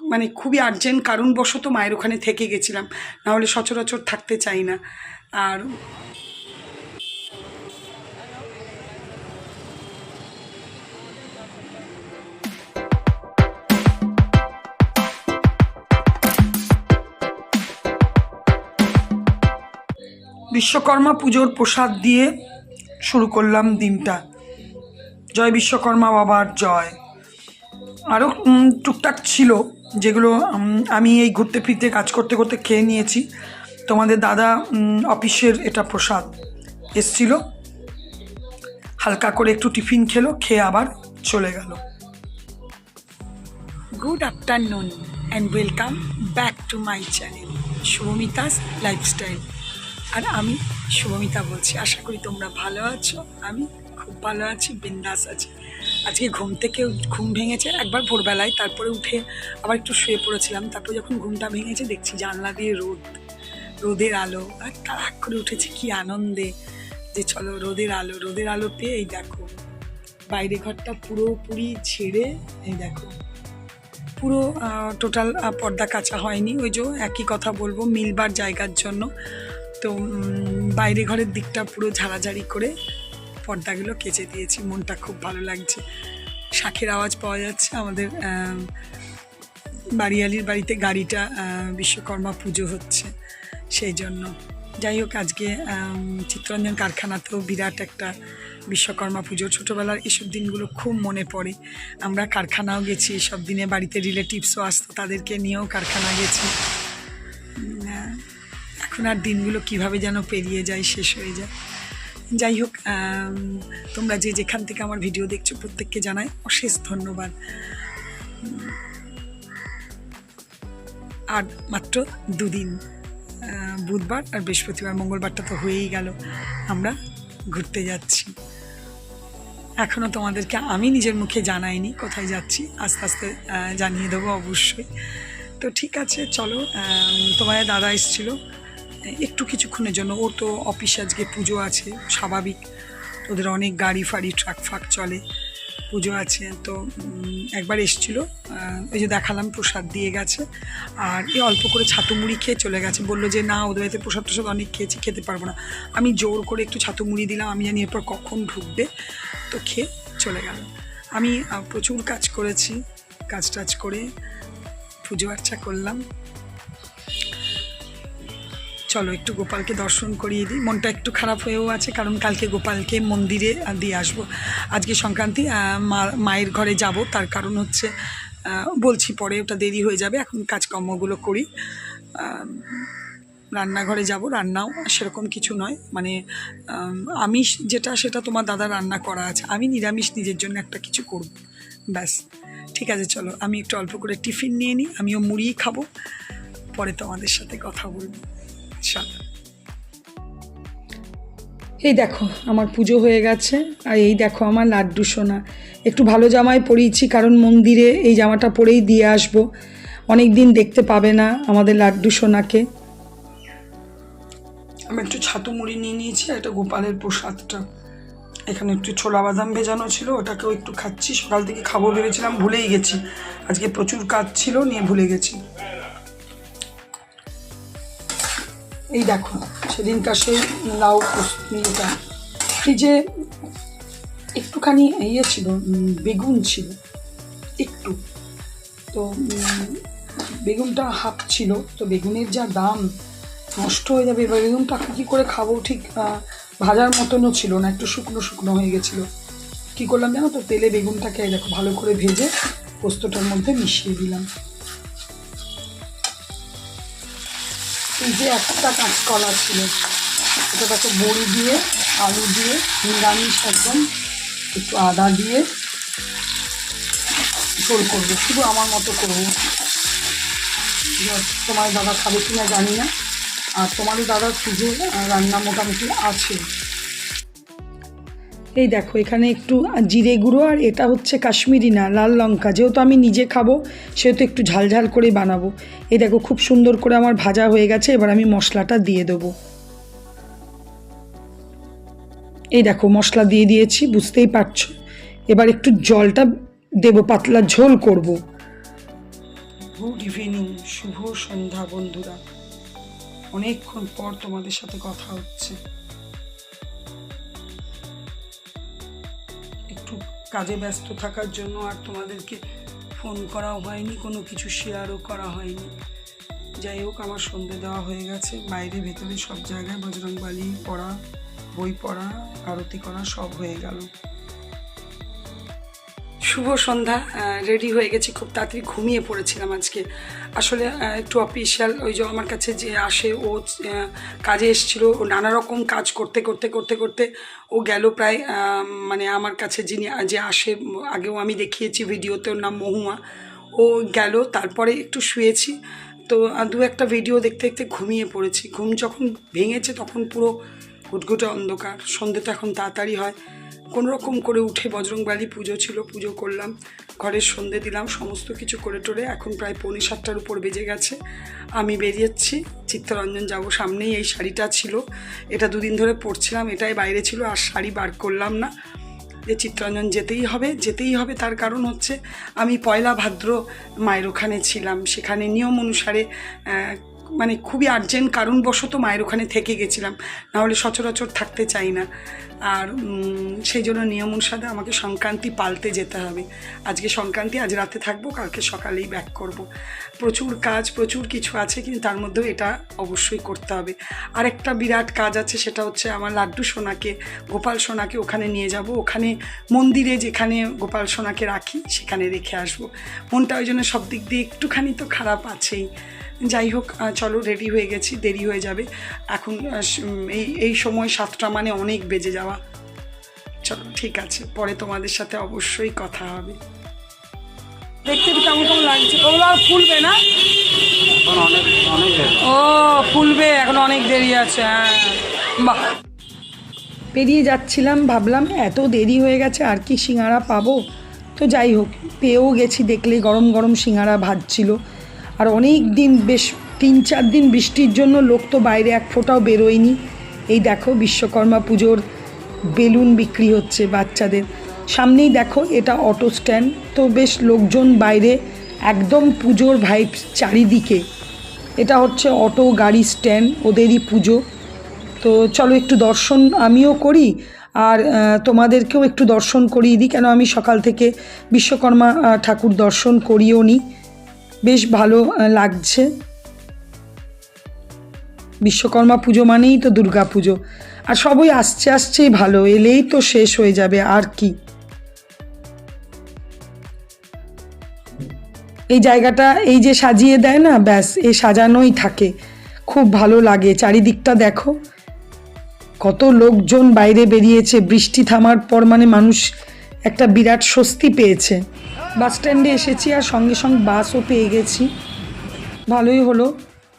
মানে খুবই আর্জেন্ট কারণবশত মায়ের ওখানে থেকে গেছিলাম। নাহলে সচরাচর থাকতে চাই না। আর বিশ্বকর্মা পুজোর প্রসাদ দিয়ে শুরু করলাম দিনটা। জয় বিশ্বকর্মা, বাবার জয়। আরও টুকটাক ছিল, যেগুলো আমি এই ঘুরতে ফিরতে কাজ করতে করতে খেয়ে নিয়েছি। তোমাদের দাদা অফিসের এটা প্রসাদ এসছিল। হালকা করে একটু টিফিন খেলো, খেয়ে আবার চলে গেল। Good afternoon and welcome back to my channel Shubhamita's lifestyle আর আমি শুভমিতা বলছি, আশা করি তোমরা ভালো আছো, আমি খুব ভালো আছি, বিন্দাস আছি। আজকে ঘুম থেকে ঘুম ভেঙেছে, একবার ভোরবেলায়, তারপরে উঠে আবার একটু শুয়ে পড়েছিলাম, তারপর যখন ঘুমটা ভেঙেছে দেখছি জানলা দিয়ে রোদ, রোদের আলো, আর তাড়াক করে উঠেছে কি আনন্দে যে চলো রোদের আলো, রোদের আলোতে এই দেখো, বাইরে ঘরটা পুরোপুরি ছেড়ে এই দেখো, পুরো টোটাল পর্দা কাচা হয়নি, ওই যে একই কথা বলব, মিলবার জায়গার জন্য, তো বাইরে ঘরের দিকটা পুরো ঝাড়াঝাড়ি করে পর্দাগুলো কেচে দিয়েছি মনটা খুব ভালো লাগছে। শাঁখের আওয়াজ পাওয়া যাচ্ছে আমাদের আম, বাড়িয়ালির বাড়িতে গাড়িটা বিশ্বকর্মা পুজো হচ্ছে সেই জন্য। যাই হোক আজকে চিত্তরঞ্জন কারখানাতেও বিরাট একটা বিশ্বকর্মা পুজো। ছোটোবেলার এসব দিনগুলো খুব মনে পড়ে। আমরা কারখানাও গেছি এসব দিনে বাড়িতে রিলেটিভসও আসতো তাদেরকে নিয়েও কারখানা গেছি। এখন আর দিনগুলো কীভাবে যেন পেরিয়ে যায় শেষ হয়ে যায়। যাই হোক তোমরা যে যেখান থেকে আমার ভিডিও দেখছ, প্রত্যেককে জানাই অশেষ ধন্যবাদ। আর মাত্র দুদিন বুধবার আর বৃহস্পতিবার, মঙ্গলবারটা তো হয়েই গেল। আমরা ঘুরতে যাচ্ছি। এখনও তোমাদেরকে আমি নিজের মুখে জানাইনি কোথায় যাচ্ছি, আস্তে আস্তে জানিয়ে দেবো অবশ্যই। তো ঠিক আছে, চলো তোমার দাদা এসেছিল। একটু কিছুক্ষণের জন্য। ওর তো অফিসে আজকে পুজো আছে, স্বাভাবিক। ওদের অনেক গাড়ি ফাড়ি, ট্রাক ফাক চলে, পুজো আছে। তো একবার এসছিল ওই যে দেখালাম, প্রসাদ দিয়ে গেছে। আর এই অল্প করে ছাতু মুড়ি খেয়ে চলে গেছে। বলল যে, না, ওদের বাড়িতে প্রসাদ টসাদ অনেক খেয়েছি, খেতে পারব না। আমি জোর করে একটু ছাতু মুড়ি দিলাম, আমি জানি এরপর কখন ঢুকবে। তো খেয়ে চলে গেল। আমি প্রচুর কাজ করেছি কাজ টাজ করে পুজো আর্চা করলাম। চলো একটু গোপালকে দর্শন করিয়ে দিই। মনটা একটু খারাপ হয়েও আছে, কারণ কালকে গোপালকে মন্দিরে দিয়ে আসব। আজকে সংক্রান্তি মায়ের ঘরে যাব, তার কারণ হচ্ছে বলছি পরে ওটা দেরি হয়ে যাবে, এখন কাজকর্মগুলো করি। রান্নাঘরে যাব, রান্নাও সেরকম কিছু নয়। মানে আমিষ যেটা সেটা তোমার দাদা রান্না করা আছে। আমি নিরামিষ নিজের জন্য একটা কিছু করব। ব্যাস, ঠিক আছে, চলো। আমি একটু অল্প করে টিফিন নিয়ে নিই, আমিও মুড়িই খাব। পরে তোমাদের সাথে কথা বলব। চলো এই দেখো আমার পুজো হয়ে গেছে। আর এই দেখো আমার লাড্ডু সোনা। একটু ভালো জামাই পরিয়েছি কারণ মন্দিরে এই জামাটা পরেই দিয়ে আসব। অনেক দিন দেখতে পাবে না আমাদের লাড্ডু সোনাকে। আমি একটু ছাতু মুড়ি নিয়ে নিয়েছি আর এটা গোপালের প্রসাদটা। এখানে একটু ছোলা বাদাম ভেজানো ছিল ওটাকেও একটু খাচ্ছি। সকাল থেকে খাব ভেবেছিলাম ভুলেই গেছি। আজকে প্রচুর কাজ ছিল নিয়ে ভুলে গেছি। এই দেখো, সেদিনকার সেই লাউ পোস্ত- ইয়েটা ফ্রিজে একটুখানি ইয়ে ছিল বেগুন ছিল, একটু। তো বেগুনটা হাফ ছিল, তো বেগুনের যা দাম নষ্ট হয়ে যাবে, এবার বেগুনটা কী করে খাব? ঠিক ভাজার মতনও ছিল না, একটু শুকনো শুকনো হয়ে গেছিল। কী করলাম জানো তো? তেলে বেগুনটাকে এই দেখো ভালো করে ভেজে পোস্তটার মধ্যে মিশিয়ে দিলাম। এই যে একটা কাঁচকলা ছিল এটা তাকে বড়ি দিয়ে, আলু দিয়ে, নিরামিষ একদম, একটু আদা দিয়ে ঝোল করব। শুধু আমার মতো করব। তোমার দাদা খাবে কিনা জানি না। আর তোমারই দাদা পুজো রান্না মোটামুটি আছে। এই দেখো, এখানে একটু জিরে গুঁড়ো আর এটা হচ্ছে কাশ্মীরি না, লাল লঙ্কা। যেহেতু আমি নিজে খাব, সেহেতু একটু ঝাল ঝাল করেই বানাবো। এই দেখো, খুব সুন্দর করে আমার ভাজা হয়ে গেছে, এবার আমি মশলাটা দিয়ে দেবো। এই দেখো, মশলা দিয়ে দিয়েছি, বুঝতেই পারছ? এবার একটু জলটা দেবো, পাতলা ঝোল করব। গুড ইভিনিং, শুভ সন্ধ্যা বন্ধুরা। অনেকক্ষণ পর তোমাদের সাথে কথা হচ্ছে। কাজে ব্যস্ত থাকার জন্য আর তোমাদেরকে ফোন করাও হয়নি, কোনো কিছু শেয়ারও করা হয়নি। যাই হোক, আমার সন্ধে দেওয়া হয়ে গেছে। বাইরে ভেতরে সব জায়গায় বজরংবালি পড়া, বই পড়া, আরতি করা সব হয়ে গেল। শুভ সন্ধ্যা রেডি হয়ে গেছি, খুব তাড়াতাড়ি ঘুমিয়ে পড়েছিলাম আজকে। আসলে একটু অফিসিয়াল ওই যে আমার কাছে যে আসে, ও কাজে এসেছিল, ও নানা রকম কাজ করতে করতে করতে করতে ও গেল প্রায় মানে আমার কাছে যিনি, যে আসে, আগেও আমি দেখিয়েছি ভিডিওতে, ওর নাম মহুয়া। ও গেল, তারপরে একটু শুয়েছি। তো দু একটা ভিডিও দেখতে দেখতে ঘুমিয়ে পড়েছি। ঘুম যখন ভেঙেছে, তখন পুরো ঘুটঘুটে অন্ধকার। সন্ধে তো এখন তাড়াতাড়ি হয়। রকম করে উঠে বজরংবালি পুজো ছিল, পুজো করলাম, ঘরের সন্ধে দিলাম, সমস্ত কিছু করে টোরে এখন প্রায় পৌনে সাতটার উপর বেজে গেছে। আমি বেরিয়েছি, চিত্তরঞ্জন যাব, সামনেই এই শাড়িটা ছিল। এটা দুদিন ধরে পরছিলাম, এটাই বাইরে ছিল, আর শাড়ি বার করলাম না। যে চিত্তরঞ্জন যেতেই হবে যেতেই হবে, তার কারণ হচ্ছে আমি পয়লা ভাদ্র মায়ের ওখানে ছিলাম। সেখানে নিয়ম অনুসারে মানে খুবই আর্জেন্ট কারণবশত মায়ের ওখানে থেকে গেছিলাম। নাহলে সচরাচর থাকতে চাই না। আর সেই জন্য নিয়ম অনুসারে আমাকে সংক্রান্তি পাল্টে যেতে হবে। আজকে সংক্রান্তি আজ রাতে থাকব কালকে সকালেই ব্যাক করব। প্রচুর কাজ প্রচুর কিছু আছে কিন্তু তার মধ্যেও এটা অবশ্যই করতে হবে। আর একটা বিরাট কাজ আছে সেটা হচ্ছে আমার লাড্ডু সোনাকে গোপাল সোনাকে ওখানে নিয়ে যাব। ওখানে মন্দিরে যেখানে গোপাল সোনাকে রাখি সেখানে রেখে আসব। মনটা ওই জন্য সব দিক দিয়ে একটুখানি তো খারাপ আছেই। যাই হোক আহ, চলো রেডি হয়ে গেছি দেরি হয়ে যাবে। এখন এই এই সময় সাতটা মানে অনেক বেজে যাওয়া। চলো ঠিক আছে পরে তোমাদের সাথে অবশ্যই কথা হবে। দেখতে তো কেমন কেমন লাগছে। ওগুলো আর ফুলবে না? ও ফুলবে এখন অনেক দেরি আছে হ্যাঁ। বাহ। পেরিয়ে যাচ্ছিলাম ভাবলাম এত দেরি হয়ে গেছে আর কি সিঙ্গারা পাবো? তো যাই হোক পেয়েও গেছি দেখলে গরম গরম সিঙ্গারা ভাজছিল। আর অনেক দিন বেশ তিন চার দিন বৃষ্টির জন্য লোক তো বাইরে এক ফোঁটাও বেরোয়নি। এই দেখো বিশ্বকর্মা পুজোর বেলুন বিক্রি হচ্ছে বাচ্চাদের। সামনেই দেখো এটা অটো স্ট্যান্ড। তো বেশ লোকজন বাইরে একদম পুজোর ভাইব চারিদিকে। এটা হচ্ছে অটো গাড়ি স্ট্যান্ড, ওদেরই পুজো। তো চলো একটু দর্শন আমিও করি আর তোমাদেরকেও একটু দর্শন করিয়ে দিই। কেন আমি সকাল থেকে বিশ্বকর্মা ঠাকুর দর্শন করিও নি। বেশ ভালো লাগছে। বিশ্বকর্মা পুজো মানেই তো দুর্গা পুজো। আর সবই আসছে, আসছেই ভালো, এলেই তো শেষ হয়ে যাবে, আর কি। এই জায়গাটা, এই যে সাজিয়ে দেয় না, ব্যাস, এ সাজানোই থাকে। খুব ভালো লাগে, চারিদিকটা দেখো। কত লোকজন বাইরে বেরিয়েছে, বৃষ্টি থামার পর মানে মানুষ একটা বিরাট স্বস্তি পেয়েছে। বাস স্ট্যান্ডে এসেছি আর সঙ্গে সঙ্গে বাসও পেয়ে গেছি। ভালোই হলো।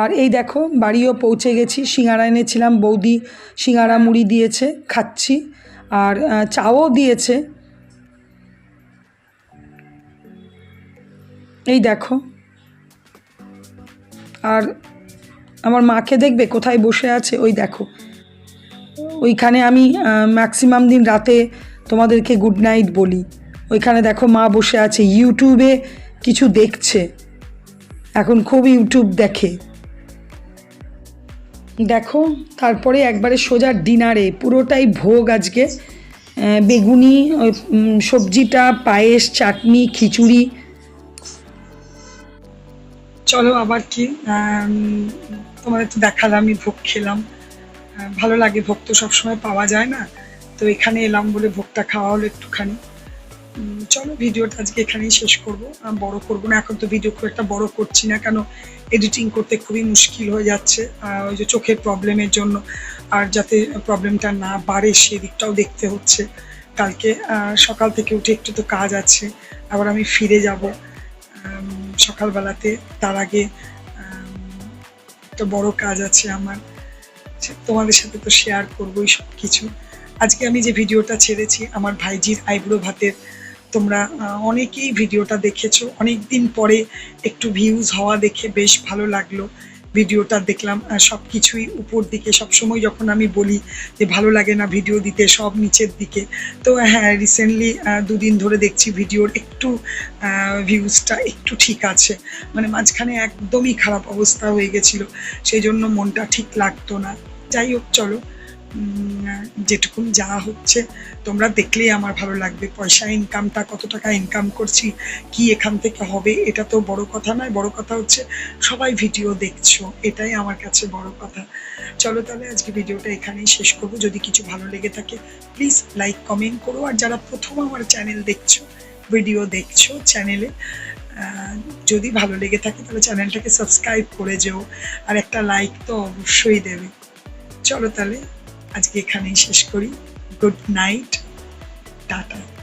আর এই দেখো, বাড়িও পৌঁছে গেছি। সিঙ্গারা এনেছিলাম, বৌদি সিঙ্গারা মুড়ি দিয়েছে, খাচ্ছি। আর চাও দিয়েছে। এই দেখো। আর আমার মাকে দেখবে, কোথায় বসে আছে? ওই দেখো। ওইখানে আমি ম্যাক্সিমাম দিন রাতে তোমাদেরকে গুড নাইট বলি। ওইখানে দেখো মা বসে আছে ইউটিউবে কিছু দেখছে। এখন খুব ইউটিউব দেখে। দেখো, তারপরে একবারে সোজা ডিনারে, পুরোটাই ভোগ আজকে। বেগুনি সবজিটা, পায়েস, চাটনি, খিচুড়ি। চলো আবার কি তোমাদের তো দেখালাম, আমি ভোগ খেলাম। ভালো লাগে, ভোগ তো সবসময় পাওয়া যায় না। তো এখানে এলাম বলে ভোগটা খাওয়া হলো একটুখানি। চলো ভিডিওটা আজকে এখানেই শেষ করব। বড় করব না, এখন তো ভিডিও খুব একটা বড় করছি না, কেন এডিটিং করতে খুবই মুশকিল হয়ে যাচ্ছে। ওই যে চোখের প্রবলেমের জন্য, আর যাতে প্রবলেমটা না বাড়ে সেদিকটাও দেখতে হচ্ছে। কালকে সকাল থেকে উঠে একটু তো কাজ আছে, আবার আমি ফিরে যাব। সকালবেলাতে তার আগে একটা বড় কাজ আছে আমার তোমাদের সাথে তো শেয়ার করবোই সব কিছু আজকে আমি যে ভিডিওটা ছেড়েছি, আমার ভাইজির আইব্রো ভাতের তোমরা অনেকেই ভিডিওটা দেখেছ। অনেক দিন পরে একটু ভিউজ হওয়া দেখে বেশ ভালো লাগল। ভিডিওটা দেখলাম সব কিছুই উপর দিকে। সবসময় যখন আমি বলি যে ভালো লাগে না ভিডিও দিতে, সব নিচের দিকে। তো হ্যাঁ রিসেন্টলি দুদিন ধরে দেখছি ভিডিওর একটু ভিউজটা একটু ঠিক আছে। মানে মাঝখানে একদমই খারাপ অবস্থা হয়ে গেছিল, সেই জন্য মনটা ঠিক লাগতো না। যাই হোক, চলো। যেটুকুন যা হচ্ছে, তোমরা দেখলেই আমার ভালো লাগবে। পয়সা ইনকামটা কত টাকা ইনকাম করছি, কি এখান থেকে হবে, এটা তো বড় কথা নয়, বড় কথা হচ্ছে সবাই ভিডিও দেখছ, এটাই আমার কাছে বড় কথা। চলো তাহলে আজকে ভিডিওটা এখানেই শেষ করব। যদি কিছু ভালো লেগে থাকে প্লিজ লাইক কমেন্ট করো। আর যারা প্রথম আমার চ্যানেল দেখছ ভিডিও দেখছ চ্যানেলে যদি ভালো লেগে থাকে, তাহলে চ্যানেলটাকে সাবস্ক্রাইব করে যেও। আর একটা লাইক তো অবশ্যই দেবে। চলো তাহলে আজকে এখানেই শেষ করি। Good night tata.